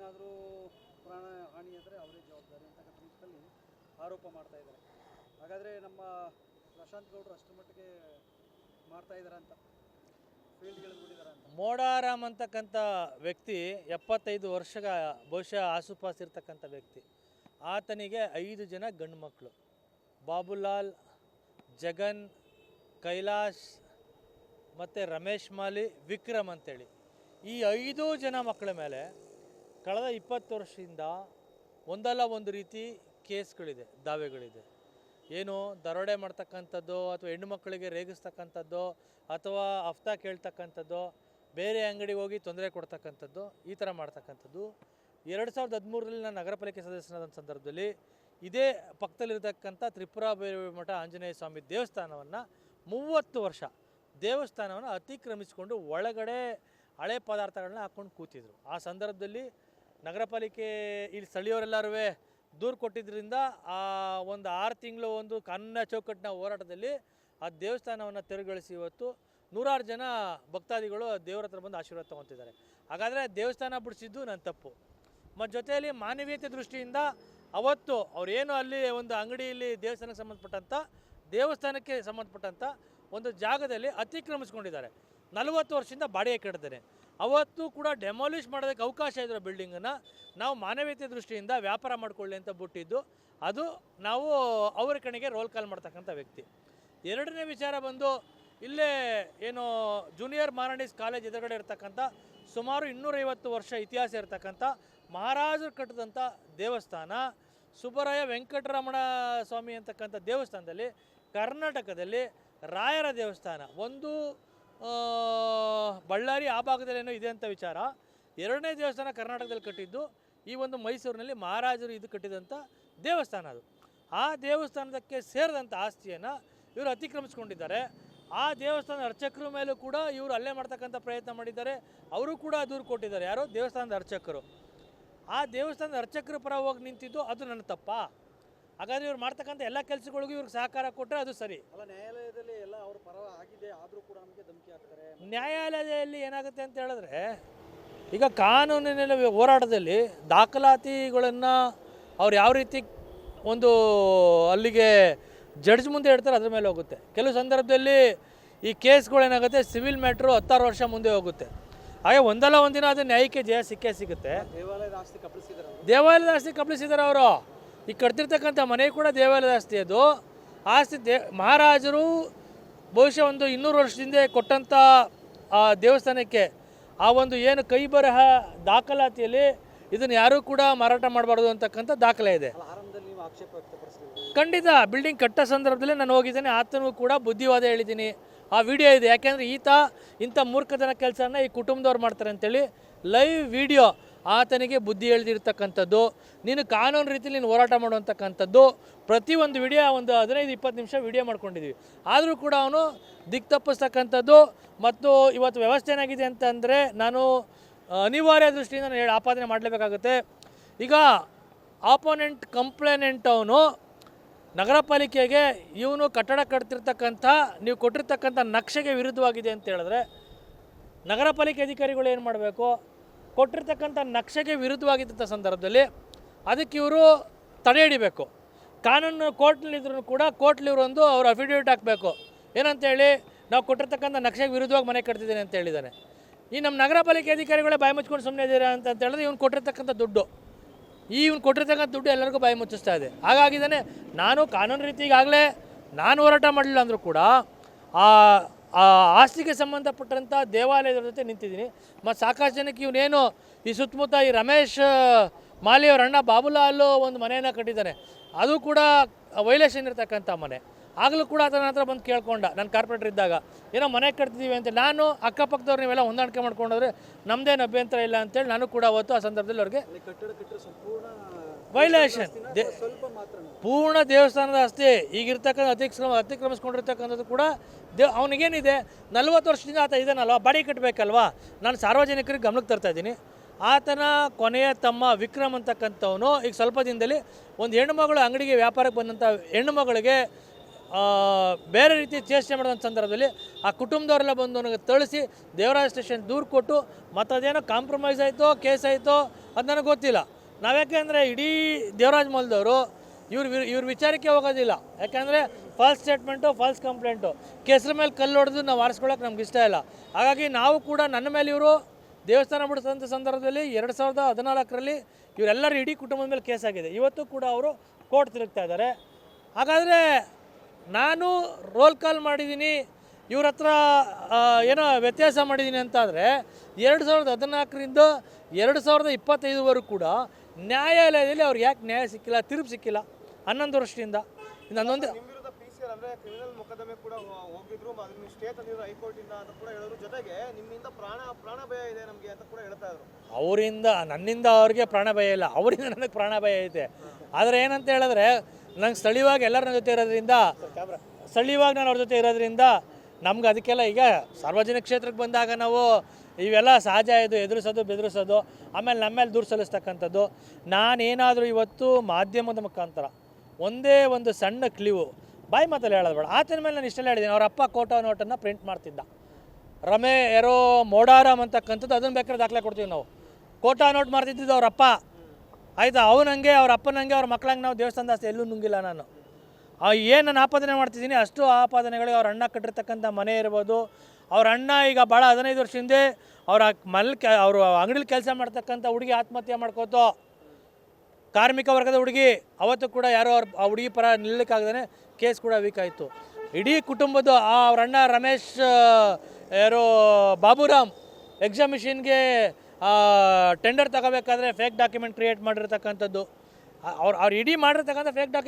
ಏನಾದರೂ ಪ್ರಾಣ ಹಾನಿ ಆದರೆ ಅವರೇ ಜವಾಬ್ದಾರಿ ಅಂತಕ್ಕಂಥ ರೀತಿಯಲ್ಲಿ ಆರೋಪ ಮಾಡ್ತಾ ಇದ್ದಾರೆ. ಹಾಗಾದರೆ ನಮ್ಮ ಪ್ರಶಾಂತ್ ಗೌಡರು ಅಷ್ಟರ ಮಟ್ಟಿಗೆ ಮಾಡ್ತಾ ಇದ್ದಾರೆ ಅಂತ? ಮೋಡಾರಾಮ್ ಅಂತಕ್ಕಂಥ ವ್ಯಕ್ತಿ ಎಪ್ಪತ್ತೈದು ವರ್ಷಗ ಬಹುಶಃ ಆಸುಪಾಸು ಇರ್ತಕ್ಕಂಥ ವ್ಯಕ್ತಿ. ಆತನಿಗೆ ಐದು ಜನ ಗಂಡು ಮಕ್ಕಳು ಬಾಬುಲಾಲ್, ಜಗನ್, ಕೈಲಾಶ್ ಮತ್ತು ರಮೇಶ್ ಮಾಲಿ, ವಿಕ್ರಮ್ ಅಂತೇಳಿ. ಈ ಐದು ಜನ ಮಕ್ಕಳ ಮೇಲೆ ಕಳೆದ ಇಪ್ಪತ್ತು ವರ್ಷದಿಂದ ಒಂದಲ್ಲ ಒಂದು ರೀತಿ ಕೇಸ್ಗಳಿದೆ, ದಾವೆಗಳಿದೆ. ಏನು ದರೋಡೆ ಮಾಡ್ತಕ್ಕಂಥದ್ದು ಅಥವಾ ಹೆಣ್ಣು ಮಕ್ಕಳಿಗೆ ರೇಗಿಸ್ತಕ್ಕಂಥದ್ದು ಅಥವಾ ಹಫ್ತಾ ಕೇಳ್ತಕ್ಕಂಥದ್ದು, ಬೇರೆ ಅಂಗಡಿಗೆ ಹೋಗಿ ತೊಂದರೆ ಕೊಡ್ತಕ್ಕಂಥದ್ದು ಈ ಥರ ಮಾಡ್ತಕ್ಕಂಥದ್ದು. ಎರಡು ಸಾವಿರದ ಹದಿಮೂರರಲ್ಲಿ ನಾನು ನಗರ ಪಾಲಿಕೆ ಸದಸ್ಯನಾದ ಸಂದರ್ಭದಲ್ಲಿ ಇದೇ ಪಕ್ಕದಲ್ಲಿರತಕ್ಕಂಥ ತ್ರಿಪುರ ಭೈರವಿ ಮಠ ಆಂಜನೇಯ ಸ್ವಾಮಿ ದೇವಸ್ಥಾನವನ್ನು ಮೂವತ್ತು ವರ್ಷ ದೇವಸ್ಥಾನವನ್ನು ಅತಿಕ್ರಮಿಸಿಕೊಂಡು ಒಳಗಡೆ ಹಳೆ ಪದಾರ್ಥಗಳನ್ನ ಹಾಕ್ಕೊಂಡು ಕೂತಿದ್ರು. ಆ ಸಂದರ್ಭದಲ್ಲಿ ನಗರ ಪಾಲಿಕೆ ಇಲ್ಲಿ ಸ್ಥಳೀಯರೆಲ್ಲರೂ ದೂರು ಕೊಟ್ಟಿದ್ದರಿಂದ ಆ ಒಂದು ಆರು ತಿಂಗಳು ಒಂದು ಕಾನೂನಿನ ಚೌಕಟ್ಟಿನ ಹೋರಾಟದಲ್ಲಿ ಆ ದೇವಸ್ಥಾನವನ್ನು ತೆರವುಗೊಳಿಸಿ ಇವತ್ತು ನೂರಾರು ಜನ ಭಕ್ತಾದಿಗಳು ದೇವರ ಹತ್ರ ಬಂದು ಆಶೀರ್ವಾದ ತೊಗೊತಿದ್ದಾರೆ. ಹಾಗಾದರೆ ದೇವಸ್ಥಾನ ಬಿಡಿಸಿದ್ದು ನನ್ನ ತಪ್ಪು. ಮತ್ತು ಜೊತೆಯಲ್ಲಿ ಮಾನವೀಯತೆ ದೃಷ್ಟಿಯಿಂದ ಅವತ್ತು ಅವರೇನು ಅಲ್ಲಿ ಒಂದು ಅಂಗಡಿಯಲ್ಲಿ ದೇವಸ್ಥಾನಕ್ಕೆ ಸಂಬಂಧಪಟ್ಟಂಥ ದೇವಸ್ಥಾನಕ್ಕೆ ಸಂಬಂಧಪಟ್ಟಂಥ ಒಂದು ಜಾಗದಲ್ಲಿ ಅತಿಕ್ರಮಿಸ್ಕೊಂಡಿದ್ದಾರೆ. ನಲವತ್ತು ವರ್ಷದಿಂದ ಬಾಡಿಗೆ ಕೆಡ್ತಾರೆ ಅವತ್ತು ಕೂಡ ಡೆಮಾಲಿಷ್ ಮಾಡೋದಕ್ಕೆ ಅವಕಾಶ ಇರೋ ಬಿಲ್ಡಿಂಗನ್ನು ನಾವು ಮಾನವೀಯತೆ ದೃಷ್ಟಿಯಿಂದ ವ್ಯಾಪಾರ ಮಾಡಿಕೊಳ್ಳಿ ಅಂತ ಬಿಟ್ಟಿದ್ದು. ಅದು ನಾವು ಅವರ ಕಣಿಗೆ ರೋಲ್ ಕಾಲ್ ಮಾಡ್ತಕ್ಕಂಥ ವ್ಯಕ್ತಿ. ಎರಡನೇ ವಿಚಾರ ಬಂದು ಇಲ್ಲೇ ಏನು ಜೂನಿಯರ್ ಮಾರಾಣಿಸ್ ಕಾಲೇಜ್ ಎದುರುಗಡೆ ಇರತಕ್ಕಂಥ ಸುಮಾರು ಇನ್ನೂರೈವತ್ತು ವರ್ಷ ಇತಿಹಾಸ ಇರತಕ್ಕಂಥ ಮಹಾರಾಜರು ಕಟ್ಟಿದಂಥ ದೇವಸ್ಥಾನ, ಸುಬ್ಬರಾಯ ವೆಂಕಟರಮಣ ಸ್ವಾಮಿ ಅಂತಕ್ಕಂಥ ದೇವಸ್ಥಾನದಲ್ಲಿ ಕರ್ನಾಟಕದಲ್ಲಿ ರಾಯರ ದೇವಸ್ಥಾನ. ಒಂದು ಬಳ್ಳಾರಿ ಆ ಭಾಗದಲ್ಲೇನೋ ಇದೆ ಅಂತ ವಿಚಾರ. ಎರಡನೇ ದೇವಸ್ಥಾನ ಕರ್ನಾಟಕದಲ್ಲಿ ಕಟ್ಟಿದ್ದು, ಈ ಒಂದು ಮೈಸೂರಿನಲ್ಲಿ ಮಹಾರಾಜರು ಇದು ಕಟ್ಟಿದಂಥ ದೇವಸ್ಥಾನ ಅದು. ಆ ದೇವಸ್ಥಾನದಕ್ಕೆ ಸೇರಿದಂಥ ಆಸ್ತಿಯನ್ನು ಇವರು ಅತಿಕ್ರಮಿಸ್ಕೊಂಡಿದ್ದಾರೆ. ಆ ದೇವಸ್ಥಾನದ ಅರ್ಚಕರ ಮೇಲೂ ಕೂಡ ಇವರು ಅಲ್ಲೇ ಮಾಡ್ತಕ್ಕಂಥ ಪ್ರಯತ್ನ ಮಾಡಿದ್ದಾರೆ. ಅವರು ಕೂಡ ದೂರು ಕೊಟ್ಟಿದ್ದಾರೆ. ಯಾರು ದೇವಸ್ಥಾನದ ಅರ್ಚಕರು. ಆ ದೇವಸ್ಥಾನದ ಅರ್ಚಕರ ಪರ ಹೋಗಿ ನಿಂತಿದ್ದು ಅದು ನನ್ನ ತಪ್ಪಾ? ಹಾಗಾದ್ರೆ ಇವ್ರು ಮಾಡ್ತಕ್ಕಂಥ ಎಲ್ಲ ಕೆಲಸಗಳಿಗೂ ಇವ್ರಿಗೆ ಸಹಕಾರ ಕೊಟ್ಟರೆ ಅದು ಸರಿ. ಅಲ್ಲ ನ್ಯಾಯಾಲಯದಲ್ಲಿ ಎಲ್ಲ ಅವ್ರ ಪರ ಆಗಿದೆ ಆದರೂ ಕೂಡ ನಮಗೆ ಧಮಕಿ ಹಾಕ್ತಾರೆ. ನ್ಯಾಯಾಲಯದಲ್ಲಿ ಏನಾಗುತ್ತೆ ಅಂತ ಹೇಳಿದ್ರೆ ಈಗ ಕಾನೂನಿನ ಹೋರಾಟದಲ್ಲಿ ದಾಖಲಾತಿಗಳನ್ನು ಅವ್ರು ಯಾವ ರೀತಿ ಒಂದು ಅಲ್ಲಿಗೆ ಜಡ್ಜ್ ಮುಂದೆ ಇಡ್ತಾರೆ ಅದ್ರ ಮೇಲೆ ಹೋಗುತ್ತೆ. ಕೆಲವು ಸಂದರ್ಭದಲ್ಲಿ ಈ ಕೇಸ್ಗಳೇನಾಗುತ್ತೆ ಸಿವಿಲ್ ಮ್ಯಾಟ್ರು ಹತ್ತಾರು ವರ್ಷ ಮುಂದೆ ಹೋಗುತ್ತೆ. ಹಾಗೆ ಒಂದಲ್ಲ ಒಂದಿನ ಅದು ನ್ಯಾಯಕ್ಕೆ ಜಯ ಸಿಕ್ಕೇ ಸಿಗುತ್ತೆ. ದೇವಾಲಯದ ಆಸ್ತಿ ಆಸ್ತಿ ಅವರು. ಈಗ ಕಟ್ತಿರ್ತಕ್ಕಂಥ ಮನೆ ಕೂಡ ದೇವಾಲಯದ ಆಸ್ತಿ ಅದು. ಆಸ್ತಿ ದೇ ಮಹಾರಾಜರು ಬಹುಶಃ ಒಂದು ಇನ್ನೂರು ವರ್ಷದಿಂದ ಕೊಟ್ಟಂಥ ಆ ದೇವಸ್ಥಾನಕ್ಕೆ ಆ ಒಂದು ಏನು ಕೈ ಬರಹ ದಾಖಲಾತಿಯಲ್ಲಿ ಇದನ್ನು ಯಾರೂ ಕೂಡ ಮಾರಾಟ ಮಾಡಬಾರ್ದು ಅಂತಕ್ಕಂಥ ದಾಖಲೆ ಇದೆ. ಖಂಡಿತ ಬಿಲ್ಡಿಂಗ್ ಕಟ್ಟೋ ಸಂದರ್ಭದಲ್ಲಿ ನಾನು ಹೋಗಿದ್ದೇನೆ ಆತನಿಗೂ ಕೂಡ ಬುದ್ಧಿವಾದ ಹೇಳಿದ್ದೀನಿ. ಆ ವಿಡಿಯೋ ಇದೆ. ಯಾಕೆಂದರೆ ಈತ ಇಂಥ ಮೂರ್ಖತನ ಕೆಲಸನ ಈ ಕುಟುಂಬದವ್ರು ಮಾಡ್ತಾರೆ ಅಂತೇಳಿ ಲೈವ್ ವಿಡಿಯೋ ಆತನಿಗೆ ಬುದ್ಧಿ ಹೇಳ್ದಿರ್ತಕ್ಕಂಥದ್ದು, ನೀನು ಕಾನೂನು ರೀತಿಯಲ್ಲಿ ನೀನು ಹೋರಾಟ ಮಾಡುವಂತಕ್ಕಂಥದ್ದು ಪ್ರತಿಯೊಂದು ವಿಡಿಯೋ, ಒಂದು ಹದಿನೈದು, ಇಪ್ಪತ್ತು ನಿಮಿಷ ವಿಡಿಯೋ ಮಾಡ್ಕೊಂಡಿದ್ವಿ ಆದರೂ ಕೂಡ ಅವನು ದಿಕ್ ತಪ್ಪಿಸ್ತಕ್ಕಂಥದ್ದು ಮತ್ತು ಇವತ್ತು ವ್ಯವಸ್ಥೆ ಏನಾಗಿದೆ ಅಂತಂದರೆ ನಾನು ಅನಿವಾರ್ಯ ದೃಷ್ಟಿಯಿಂದ ನಾನು ಹೇಳಿ ಆಪಾದನೆ ಮಾಡಲೇಬೇಕಾಗುತ್ತೆ. ಈಗ ಆಪೋನೆಂಟ್ ಕಂಪ್ಲೇನೆಂಟ್ ಅವನು ನಗರ ಪಾಲಿಕೆಗೆ ಇವನು ಕಟ್ಟಡ ಕಟ್ತಿರ್ತಕ್ಕಂಥ, ನೀವು ಕೊಟ್ಟಿರ್ತಕ್ಕಂಥ ನಕ್ಷೆಗೆ ವಿರುದ್ಧವಾಗಿದೆ ಅಂತ ಹೇಳಿದ್ರೆ ನಗರ ಪಾಲಿಕೆ ಅಧಿಕಾರಿಗಳು ಏನು ಮಾಡಬೇಕು? ಕೊಟ್ಟಿರ್ತಕ್ಕಂಥ ನಕ್ಷೆಗೆ ವಿರುದ್ಧವಾಗಿದ್ದಂಥ ಸಂದರ್ಭದಲ್ಲಿ ಅದಕ್ಕೆ ಇವರು ತಡೆ ಹಿಡಿಬೇಕು. ಕಾನೂನು ಕೋರ್ಟ್ನಲ್ಲಿದ್ದರೂ ಕೂಡ ಕೋರ್ಟ್ಲಿ ಇವರು ಒಂದು ಅವ್ರು ಅಫಿಡೇವಿಟ್ ಹಾಕಬೇಕು. ಏನಂತೇಳಿ ನಾವು ಕೊಟ್ಟಿರ್ತಕ್ಕಂಥ ನಕ್ಷೆಗೆ ವಿರುದ್ಧವಾಗಿ ಮನೆ ಕಟ್ತಿದ್ದೀನಿ ಅಂತ ಹೇಳಿದ್ದಾನೆ ಈ ನಮ್ಮ ನಗರ ಪಾಲಿಕೆ ಅಧಿಕಾರಿಗಳೇ ಬಾಯಿ ಮುಚ್ಕೊಂಡು ಸುಮ್ಮನೆ ಇದ್ದೀರಾ ಅಂತ ಹೇಳಿದ್ರೆ ಇವ್ನು ಕೊಟ್ಟಿರ್ತಕ್ಕಂಥ ದುಡ್ಡು. ಈ ಇವ್ನು ಕೊಟ್ಟಿರ್ತಕ್ಕಂಥ ದುಡ್ಡು ಎಲ್ಲರಿಗೂ ಬಾಯಿ ಮುಚ್ಚಿಸ್ತಾ ಇದೆ. ಹಾಗಾಗಿದ್ದಾನೆ ನಾನು ಕಾನೂನು ರೀತಿ ಈಗಾಗಲೇ ನಾನು ಹೋರಾಟ ಮಾಡಲಿಲ್ಲ ಅಂದರೂ ಕೂಡ ಆ ಆ ಆಸ್ತಿಗೆ ಸಂಬಂಧಪಟ್ಟಂಥ ದೇವಾಲಯದ ಜೊತೆ ನಿಂತಿದ್ದೀನಿ. ಮತ್ತು ಸಾಕಷ್ಟು ಜನಕ್ಕೆ ಇವನೇನು ಈ ಸುತ್ತಮುತ್ತ ಈ ರಮೇಶ್ ಮಾಲಿ ಅವ್ರ ಅಣ್ಣ ಬಾಬುಲಾಲು ಒಂದು ಮನೆಯನ್ನು ಕಟ್ಟಿದ್ದಾನೆ ಅದು ಕೂಡ ವೈಲೇಷನ್ ಇರ್ತಕ್ಕಂಥ ಮನೆ. ಆಗಲೂ ಕೂಡ ಆತನ ಹತ್ರ ಬಂದು ಕೇಳ್ಕೊಂಡ ನಾನು ಕಾರ್ಪೊರೇಟರ್ ಇದ್ದಾಗ. ಏನೋ ಮನೆ ಕಟ್ತಿದ್ದೀವಿ ಅಂತ ನಾನು ಅಕ್ಕಪಕ್ಕದವ್ರು ನೀವೆಲ್ಲ ಹೊಂದಾಣಿಕೆ ಮಾಡ್ಕೊಂಡೋದ್ರೆ ನಮ್ಮದೇನು ಅಭ್ಯಂತರ ಇಲ್ಲ ಅಂತೇಳಿ ನಾನು ಕೂಡ ಅವತ್ತು ಆ ಸಂದರ್ಭದಲ್ಲಿ ಅವ್ರಿಗೆ ವೈಲೇಷನ್ ದೇ ಸ್ವಲ್ಪ ಮಾತ್ರ ಪೂರ್ಣ ದೇವಸ್ಥಾನದ ಆಸ್ತಿ ಈಗಿರ್ತಕ್ಕಂಥ ಅತಿಕ್ರಮ ಅತಿಕ್ರಮಿಸ್ಕೊಂಡಿರ್ತಕ್ಕಂಥದ್ದು ಕೂಡ ದೇವ್ ಅವನಿಗೇನಿದೆ ನಲ್ವತ್ತು ವರ್ಷದಿಂದ ಆತ ಇದ್ದಾನಲ್ವ ಬಾಡಿ ಕಟ್ಟಬೇಕಲ್ವಾ ನಾನು ಸಾರ್ವಜನಿಕರಿಗೆ ಗಮನಕ್ಕೆ ತರ್ತಾ ಇದ್ದೀನಿ. ಆತನ ಕೊನೆಯ ತಮ್ಮ ವಿಕ್ರಮ್ ಅಂತಕ್ಕಂಥವನು ಈಗ ಸ್ವಲ್ಪ ದಿನದಲ್ಲಿ ಒಂದು ಹೆಣ್ಣುಮಗಳು ಅಂಗಡಿಗೆ ವ್ಯಾಪಾರಕ್ಕೆ ಬಂದಂಥ ಹೆಣ್ಣುಮಗಳಿಗೆ ಬೇರೆ ರೀತಿ ಚೇಷ್ಟೆ ಮಾಡಿದಂಥ ಸಂದರ್ಭದಲ್ಲಿ ಆ ಕುಟುಂಬದವರೆಲ್ಲ ಬಂದು ನನಗೆ ತಳಿಸಿ ದೇವರಾಜ ಸ್ಟೇಷನ್ ದೂರು ಕೊಟ್ಟು ಮತ್ತದೇನೋ ಕಾಂಪ್ರಮೈಸ್ ಆಯಿತೋ ಕೇಸ್ ಆಯಿತೋ ಅದು ನನಗೆ ಗೊತ್ತಿಲ್ಲ. ನಾವ್ಯಾಕೆ ಅಂದರೆ ಇಡೀ ದೇವರಾಜ್ ಮಲ್ದವರು ಇವ್ರ ಇವ್ರ ವಿಚಾರಕ್ಕೆ ಹೋಗೋದಿಲ್ಲ. ಯಾಕಂದರೆ ಫಾಲ್ಸ್ ಸ್ಟೇಟ್ಮೆಂಟು ಫಾಲ್ಸ್ ಕಂಪ್ಲೇಂಟು ಕೆಸರ ಮೇಲೆ ಕಲ್ಲು ಹೊಡೆದು ನಾವು ಆರಿಸ್ಕೊಳ್ಳೋಕೆ ನಮ್ಗೆ ಇಷ್ಟ ಇಲ್ಲ. ಹಾಗಾಗಿ ನಾವು ಕೂಡ ನನ್ನ ಮೇಲೆ ಇವರು ದೇವಸ್ಥಾನ ಬಿಡಿಸಿದಂಥ ಸಂದರ್ಭದಲ್ಲಿ ಎರಡು ಸಾವಿರದ ಹದಿನಾಲ್ಕರಲ್ಲಿ ಇವರೆಲ್ಲರೂ ಇಡೀ ಕುಟುಂಬದ ಮೇಲೆ ಕೇಸಾಗಿದೆ ಇವತ್ತು ಕೂಡ ಅವರು ಕೋರ್ಟ್ ತಿರುಗ್ತಾ ಇದ್ದಾರೆ ಹಾಗಾದರೆ ನಾನು ರೋಲ್ ಕಾಲ್ ಮಾಡಿದ್ದೀನಿ ಇವ್ರ ಹತ್ರ ಏನೋ ವ್ಯತ್ಯಾಸ ಮಾಡಿದ್ದೀನಿ ಅಂತಾದರೆ ಎರಡು ಸಾವಿರದ ಹದಿನಾಲ್ಕರಿಂದ ಎರಡು ಸಾವಿರದ ಇಪ್ಪತ್ತೈದುವರೆಗೂ ಕೂಡ ನ್ಯಾಯಾಲಯದಲ್ಲಿ ಅವ್ರಿಗೆ ಯಾಕೆ ನ್ಯಾಯ ಸಿಕ್ಕಿಲ್ಲ ತಿರುಪು ಸಿಕ್ಕಿಲ್ಲ? ಹನ್ನೊಂದು ವರ್ಷದಿಂದ. ಇನ್ನೊಂದು ನಿಮ್ ವಿರುದ್ಧ ಪಿ ಸಿ ಅಂದ್ರೆ ಕ್ರಿಮಿನಲ್ ಮೊಕದ್ದಮೆ ಕೂಡ ಹೋಗಿದ್ರು ಮ- ಅದನ್ನ ಸ್ಟೇ ಹೈಕೋರ್ಟ್ ಇಂದ ಅಂತ ಕೂಡ ಹೇಳಿದ್ರು ಜೊತೆಗೆ ನಿಮ್ಮಿಂದ ಪ್ರಾಣ ಪ್ರಾಣ ಭಯ ಇದೆ ನಮ್ಗೆ ಅಂತ ಕೂಡ ಹೇಳ್ತಾ ಇದ್ರು. ಅವರಿಂದ ನನ್ನಿಂದ ಅವ್ರಿಗೆ ಪ್ರಾಣ ಭಯ ಇಲ್ಲ. ಅವರಿಂದ ನನಗೆ ಪ್ರಾಣ ಭಯ ಐತೆ ಆದರೆ ಏನಂತ ಹೇಳಿದ್ರೆ ನಂಗೆ ಸ್ಥಳೀಯವಾಗಿ ಎಲ್ಲರ ನನ್ನ ಜೊತೆ ಇರೋದ್ರಿಂದ ಸ್ಥಳೀಯವಾಗಿ ನಾನು ಅವ್ರ ಜೊತೆ ಇರೋದ್ರಿಂದ ನಮ್ಗೆ ಅದಕ್ಕೆಲ್ಲ ಈಗ ಸಾರ್ವಜನಿಕ ಕ್ಷೇತ್ರಕ್ಕೆ ಬಂದಾಗ ನಾವು ಇವೆಲ್ಲ ಸಹಜ ಇದು, ಎದುರಿಸೋದು, ಬೆದರಿಸೋದು, ಆಮೇಲೆ ನಮ್ಮ ಮೇಲೆ ದೂರು ಸಲ್ಲಿಸ್ತಕ್ಕಂಥದ್ದು. ನಾನೇನಾದರೂ ಇವತ್ತು ಮಾಧ್ಯಮದ ಮುಖಾಂತರ ಒಂದೇ ಒಂದು ಸಣ್ಣ ಕ್ಲಿವು, ಬಾಯಿ ಮಾತಲ್ಲಿ ಹೇಳೋದು ಬೇಡ. ಆತನ ಮೇಲೆ ನಾನು ಇಷ್ಟೆಲ್ಲ ಹೇಳಿದ್ದೀನಿ. ಅವ್ರ ಅಪ್ಪ ಕೋಟಾ ನೋಟನ್ನು ಪ್ರಿಂಟ್ ಮಾಡ್ತಿದ್ದ. ರಮೆ ಎರೋ ಮೋಡಾರಾಮ್ ಅಂತಕ್ಕಂಥದ್ದು, ಅದನ್ನು ಬೇಕಾದ್ರೆ ದಾಖಲೆ ಕೊಡ್ತೀವಿ ನಾವು. ಕೋಟಾ ನೋಟ್ ಮಾಡ್ತಿದ್ದಿದ್ದು ಅವ್ರ ಅಪ್ಪ. ಆಯಿತಾ? ಅವನಂಗೆ ಅವ್ರ ಅಪ್ಪನಂಗೆ ಅವ್ರ ಮಕ್ಳಂಗೆ ನಾವು ದೇವಸ್ಥಾನದ ಆಸ್ತಿ ಎಲ್ಲೂ ನುಂಗಿಲ್ಲ ನಾನು. ಏನು ನಾನು ಆಪಾದನೆ ಮಾಡ್ತಿದ್ದೀನಿ, ಅಷ್ಟು ಆಪಾದನೆಗಳಿಗೆ ಅವ್ರ ಅಣ್ಣ ಕಟ್ಟಿರ್ತಕ್ಕಂಥ ಮನೆ ಇರ್ಬೋದು. ಅವ್ರ ಅಣ್ಣ ಈಗ ಭಾಳ ಹದಿನೈದು ವರ್ಷ ಹಿಂದೆ ಅವರ ಮಲ್ ಕೆ ಅವರು ಅಂಗಡಿಲಿ ಕೆಲಸ ಮಾಡ್ತಕ್ಕಂಥ ಹುಡುಗಿ ಆತ್ಮಹತ್ಯೆ ಮಾಡ್ಕೋತೋ ಕಾರ್ಮಿಕ ವರ್ಗದ ಹುಡುಗಿ, ಅವತ್ತು ಕೂಡ ಯಾರೋ ಅವ್ರ ಆ ಹುಡುಗಿ ಪರ ನಿಲ್ಲಕ್ಕಾಗ್ದೇ ಕೇಸ್ ಕೂಡ ವೀಕ್ ಆಯಿತು. ಇಡೀ ಕುಟುಂಬದ ಆ ಅವ್ರ ಅಣ್ಣ ರಮೇಶ್ ಯಾರು ಬಾಬುರಾಮ್ ಎಕ್ಸಾಮಿಷನ್ಗೆ ಟೆಂಡರ್ ತಗೋಬೇಕಾದ್ರೆ ಫೇಕ್ ಡಾಕ್ಯುಮೆಂಟ್ ಕ್ರಿಯೇಟ್ ಮಾಡಿರ್ತಕ್ಕಂಥದ್ದು. ಅವ್ರು ಅವ್ರು ಇಡೀ ಮಾಡಿರ್ತಕ್ಕಂಥ ಫೇಕ್ ಡಾಕ್ಯುಮೆಂಟ್